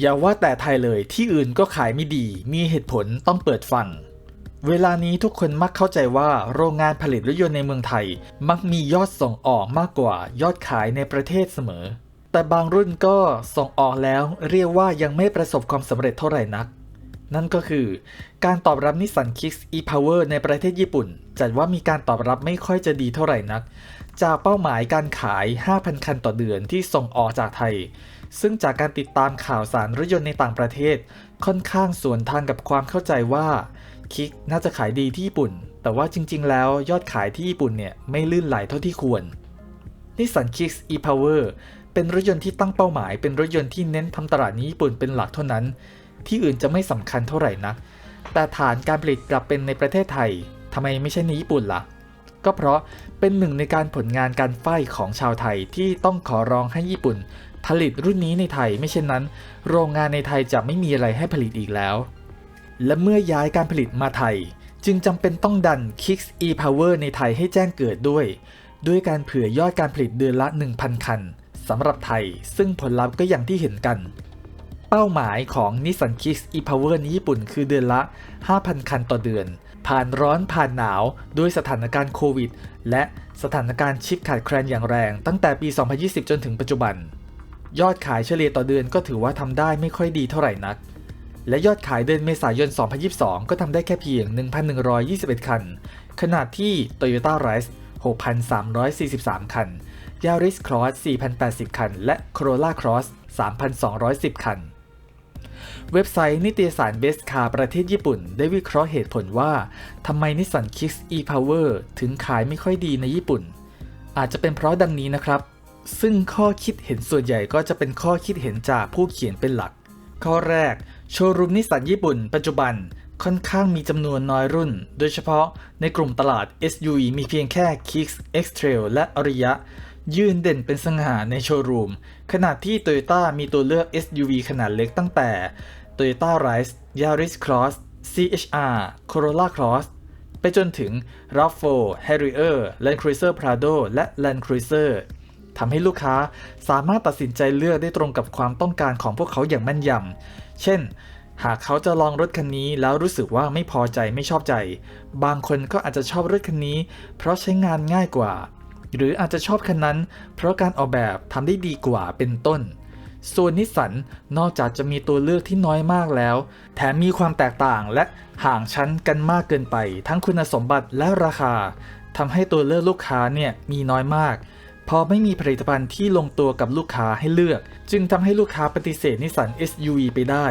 อย่าว่าแต่ไทยเลยที่อื่นก็ขายไม่ดี มีเหตุผลต้องเปิดฟัง เวลานี้ทุกคนมักเข้าใจว่าโรงงานผลิตรถยนต์ในเมืองไทย มักมียอดส่งออกมากกว่ายอดขายในประเทศเสมอ แต่บางรุ่นก็ส่งออกแล้วเรียกว่ายังไม่ประสบความสำเร็จเท่าไหร่นัก นั่นก็คือการตอบรับนิสสัน Kicks e-Power ในประเทศญี่ปุ่น จัดว่ามีการตอบรับไม่ค่อยจะดีเท่าไหร่นัก จากเป้าหมายการขาย 5,000 คันต่อเดือนที่ส่งออกจากไทย ซึ่งจากการติดตามข่าวสารรถยนต์ในต่างประเทศ ค่อนข้างสวนทางกับความเข้าใจว่าคิกน่าจะขายดีที่ญี่ปุ่น แต่ว่าจริง ๆ แล้วยอดขายที่ญี่ปุ่นเนี่ยไม่ลื่นไหลเท่าที่ควรนิสสัน Kicks e-Power เป็นรถยนต์ที่ตั้งเป้าหมาย เป็นรถยนต์ที่เน้นทำตลาดในญี่ปุ่นเป็นหลักเท่านั้น ที่อื่นจะไม่สำคัญเท่าไหร่นักแต่ฐานการผลิตกลับเป็นในประเทศไทยทำไมไม่ใช่ในญี่ปุ่นล่ะ ก็เพราะเป็นหนึ่งในการผลงานการไฟของชาวไทยที่ต้องขอร้องให้ญี่ปุ่น ผลิตรุ่นนี้ในไทยไม่เช่นนั้น โรงงานในไทยจะไม่มีอะไรให้ผลิตอีกแล้ว และเมื่อย้ายการผลิตมาไทย จึงจำเป็นต้องดัน Kicks e-Power ในไทยให้แจ้งเกิดด้วย ด้วยการเผื่อยอดการผลิตเดือนละ 1,000 คันสำหรับไทย ซึ่งผลลัพธ์ก็อย่างที่เห็นกัน เป้าหมายของ Nissan Kicks e-Power ในญี่ปุ่นคือเดือนละ 5,000 คันต่อเดือน ผ่านร้อนผ่านหนาวด้วยสถานการณ์โควิด และสถานการณ์ชิปขาดแคลนอย่างแรงตั้งแต่ปี 2020 จนถึงปัจจุบัน ยอดขายเฉลี่ยต่อเดือนก็ถือว่าทำได้ไม่ค่อยดีเท่าไหร่นัก และยอดขายเดือนเมษายน 2022 ก็ทำได้แค่เพียง 1,121 คันขณะที่ Toyota Rise 6,343 คัน Yaris Cross 4,080 คัน และ Corolla Cross 3,210 คัน เว็บไซต์นิตยสาร Best Car ประเทศญี่ปุ่น ได้วิเคราะห์เหตุผลว่าทำไม Nissan Kicks e-Power ถึงขายไม่ค่อยดีในญี่ปุ่น อาจจะเป็นเพราะดังนี้นะครับ ซึ่งข้อคิดเห็นส่วนใหญ่ก็จะเป็นข้อคิดเห็นจากผู้เขียนเป็นหลัก ข้อแรก โชว์รูมนิสสันญี่ปุ่น ปัจจุบันค่อนข้างมีจำนวนน้อยรุ่น โดยเฉพาะในกลุ่มตลาด SUV มีเพียงแค่ Kicks X-Trail และอริยะ ยืนเด่นเป็นสง่าในโชว์รูม ขณะที่ Toyota มีตัวเลือก SUV ขนาดเล็กตั้งแต่ Toyota Rise Yaris Cross CHR Corolla Cross ไปจนถึง RAV4 Harrier Land Cruiser Prado และ Land Cruiser ทำให้ลูกค้าสามารถตัดสินใจเลือกได้ตรงกับความต้องการของพวกเขาอย่างแม่นยำเช่น หากเขาจะลองรถคันนี้แล้วรู้สึกว่าไม่พอใจไม่ชอบใจ บางคนก็อาจจะชอบรถคันนี้ เพราะใช้งานง่ายกว่า หรืออาจจะชอบคันนั้น เพราะการออกแบบทำได้ดีกว่าเป็นต้นส่วนนิสสันนอกจากจะมีตัวเลือกที่น้อยมากแล้ว แถมมีความแตกต่างและห่างชั้นกันมากเกินไป ทั้งคุณสมบัติและราคาทำให้ตัวเลือกลูกค้าเนี่ยมีน้อยมาก พอไม่มีผลิตภัณฑ์ที่ลงตัวกับลูกค้าให้เลือก จึงทำให้ลูกค้าปฏิเสธนิสสัน SUV ไปได้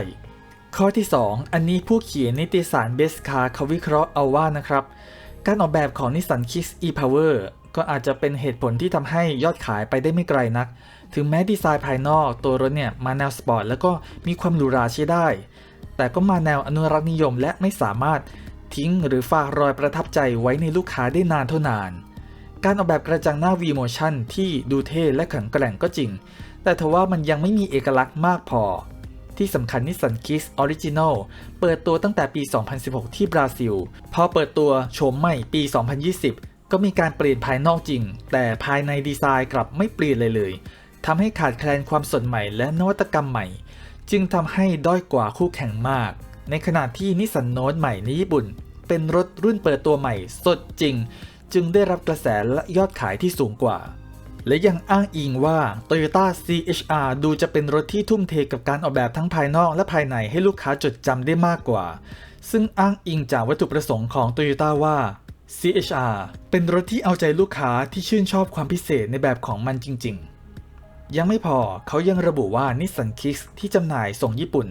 ข้อที่ 2 อันนี้ผู้เขียนนิตยสาร Best Car เขาวิเคราะห์เอาว่านะครับ การออกแบบของ Nissan Kicks e-Power ก็อาจจะเป็นเหตุผลที่ทำให้ยอดขายไปได้ไม่ไกลนัก ถึงแม้ดีไซน์ภายนอกตัวรถเนี่ยมาแนวสปอร์ตแล้วก็มีความหรูหราใช้ได้ แต่ก็มาแนวอนุรักษ์นิยมและไม่สามารถทิ้งหรือฝากรอยประทับใจไว้ในลูกค้าได้นานเท่านาน การออกแบบกระจังหน้า V-Motion ที่ดูเท่และแข็งแกร่งก็จริง แต่ทว่ามันยังไม่มีเอกลักษณ์มากพอ ที่สำคัญนิสสันคิสออริจินอลเปิดตัวตั้งแต่ปี 2016 ที่บราซิล พอเปิดตัวโฉมใหม่ปี 2020 ก็มีการเปลี่ยนภายนอกจริง แต่ภายในดีไซน์กลับไม่เปลี่ยนเลยเลยทำให้ขาดแคลนความสดใหม่และนวัตกรรมใหม่ จึงทำให้ด้อยกว่าคู่แข่งมาก ในขณะที่นิสสันโน e ใหม่ในญี่ปุ่น เป็นรถรุ่นเปิดตัวใหม่สดจริง จึงได้รับกระแสและยอดขายที่สูงกว่า และยังอ้างอิงว่า Toyota CHR ดูจะเป็นรถที่ทุ่มเทกับการออกแบบทั้งภายนอกและภายในให้ลูกค้าจดจำได้มากกว่า ซึ่งอ้างอิงจากวัตถุประสงค์ของ Toyota ว่า CHR เป็นรถที่เอาใจลูกค้าที่ชื่นชอบความพิเศษในแบบของมันจริง ๆ ยังไม่พอเขายังระบุว่า Nissan Kicks ที่จำหน่ายส่งญี่ปุ่น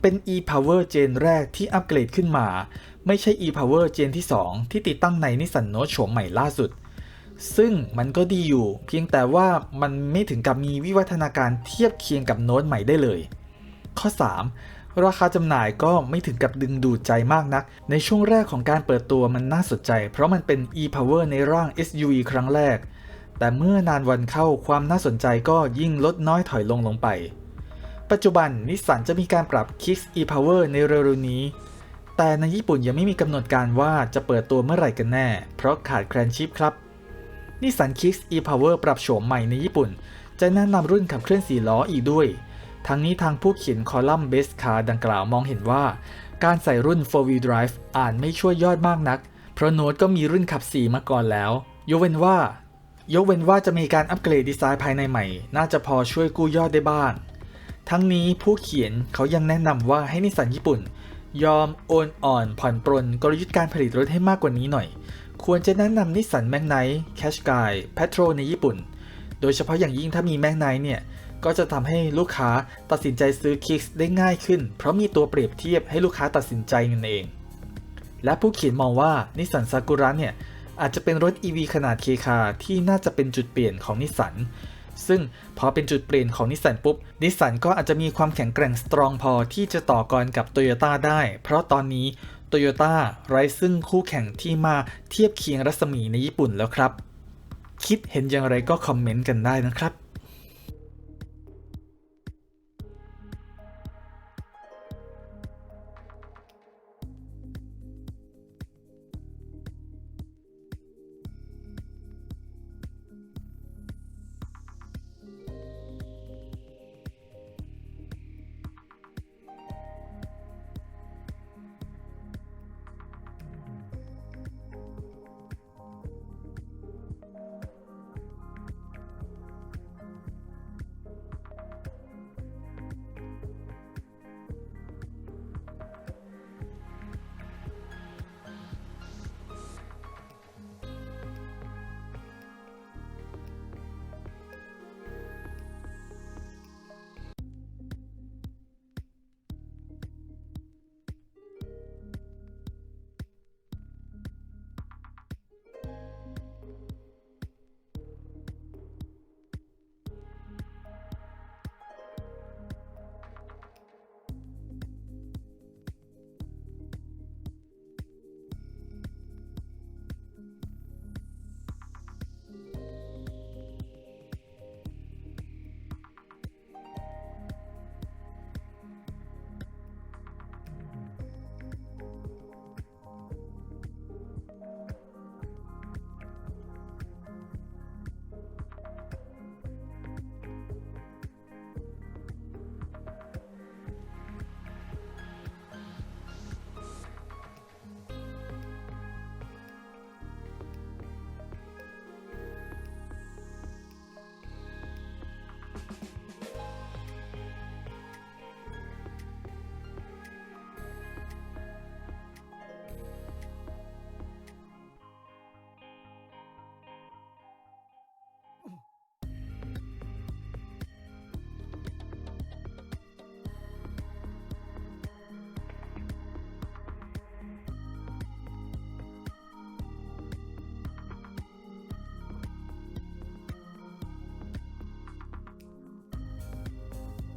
เป็น e-Power เจนแรกที่อัปเกรดขึ้นมา ไม่ใช่ e-Power เจนที่ 2 ที่ติดตั้งใน Nissan Note โฉมใหม่ล่าสุด ซึ่งมันก็ดีอยู่ เพียงแต่ว่ามันไม่ถึงกับมีวิวัฒนาการเทียบเคียงกับโน้ตใหม่ได้เลย ข้อ 3 ราคาจำหน่ายก็ไม่ถึงกับดึงดูดใจมากนัก ในช่วงแรกของการเปิดตัวมันน่าสนใจ เพราะมันเป็น e-Power ในร่าง SUV ครั้งแรก แต่เมื่อนานวันเข้าความน่าสนใจก็ยิ่งลดน้อยถอยลงลงไป ปัจจุบันนิสสันจะมีการปรับ Kicks e-Power ในเร็วๆนี้ แต่ในญี่ปุ่นยังไม่มีกำหนดการว่าจะเปิดตัวเมื่อไหร่กันแน่ เพราะขาดแคลนชิปครับนิสสัน Kicks e-Power ปรับโฉมใหม่ในญี่ปุ่น จะแนะนำรุ่นขับเคลื่อน4ล้ออีกด้วย ทั้งนี้ทางผู้เขียนคอลัมน์ Best Car ดังกล่าวมองเห็นว่า การใส่รุ่น 4 Wheel Drive อ่านไม่ช่วยยอดมากนัก เพราะโน้ตก็มีรุ่นขับ 4 มาก่อนแล้ว ยกเว้นว่า ยกเว้นว่าจะมีการอัปเกรดดีไซน์ภายในใหม่ น่าจะพอช่วยกู้ยอดได้บ้าง ทั้งนี้ผู้เขียนเขายังแนะนำว่าให้นิสสันญี่ปุ่น ยอมโอนอ่อนผ่อนปรนกลยุทธ์การผลิตรถให้มากกว่านี้หน่อย ควรจะแนะนำนิสสันแมกไนท์แคชกายแพทโ o ในญี่ปุ่น โดยเฉพาะอย่างยิ่งถ้ามีแมกไนท์เนี่ย ก็จะทำให้ลูกค้าตัดสินใจซื้อคิกได้ง่ายขึ้น เพราะมีตัวเปรียบเทียบให้ลูกค้าตัดสินใจนั่นเอง และผู้เขียนมองว่านิสสันซากุระเนี่ยอาจจะเป็นรถ EV ขนาดเคคาที่น่าจะเป็นจุดเปลี่ยนของนิสสัน ซึ่งพอเป็นจุดเปลี่ยนของนิสสันปุ๊บ นิสสันก็อาจจะมีความแข็งแกร่งสตรองพอที่จะต่อกรกับโตโยต้าได้ เพราะตอนนี้โตโยต้าไร้ซึ่งคู่แข่งที่มาเทียบเคียงรัศมีในญี่ปุ่นแล้วครับ คิดเห็นอย่างไรก็คอมเมนต์กันได้นะครับ